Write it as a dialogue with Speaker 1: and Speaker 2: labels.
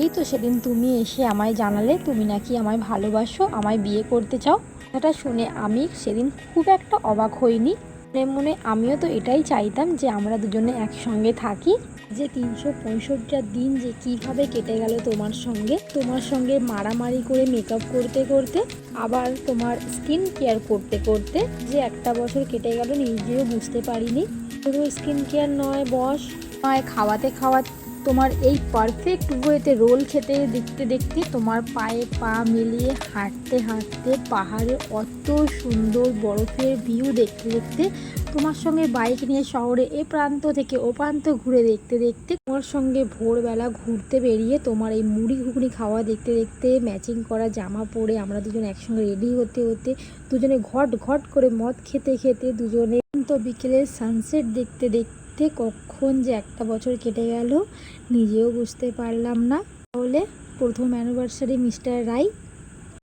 Speaker 1: এই তো সেদিন তুমি এসে আমায় জানালে, তুমি নাকি আমায় ভালোবাসো, আমায় বিয়ে করতে চাও। এটা শুনে আমি সেদিন খুব একটা অবাক হইনি। মনে মনে আমিও তো এটাই চাইতাম যে আমরা দুজনে একসঙ্গে থাকি, যে তিনশো পঁয়ষট্টিটা দিন যে কীভাবে কেটে গেল তোমার সঙ্গে। তোমার সঙ্গে মারামারি করে মেকআপ করতে করতে, আবার তোমার স্কিন কেয়ার করতে করতে যে একটা বছর কেটে গেল নিজেও বুঝতে পারিনি। শুধু স্কিন কেয়ার নয়, বস। নয় খাওয়াতে খাওয়াতে তোমার এই পারফেক্ট ওয়েতে রোল খেতে দেখতে দেখতে তোমার পায়ে পা মিলিয়ে হাঁটতে হাঁটতে পাহাড়ে অত সুন্দর বরফের ভিউ দেখতে দেখতে তোমার সঙ্গে বাইক নিয়ে শহরে এ প্রান্ত থেকে ও প্রান্ত ঘুরে দেখতে দেখতে তোমার সঙ্গে ভোরবেলা ঘুরতে বেরিয়ে তোমার এই মুড়ি ঘুগনি খাওয়া দেখতে দেখতে ম্যাচিং করা জামা পরে আমরা দুজন একসঙ্গে রেডি হতে হতে দুজনে ঘট ঘট করে মদ খেতে খেতে দুজনে তো বিকেলে সানসেট দেখতে দেখতে কখন যে একটা বছর কেটে গেল, নিজেও বুঝতে পারলাম না। তাহলে প্রথম অ্যানিভার্সারি মিস্টার রাই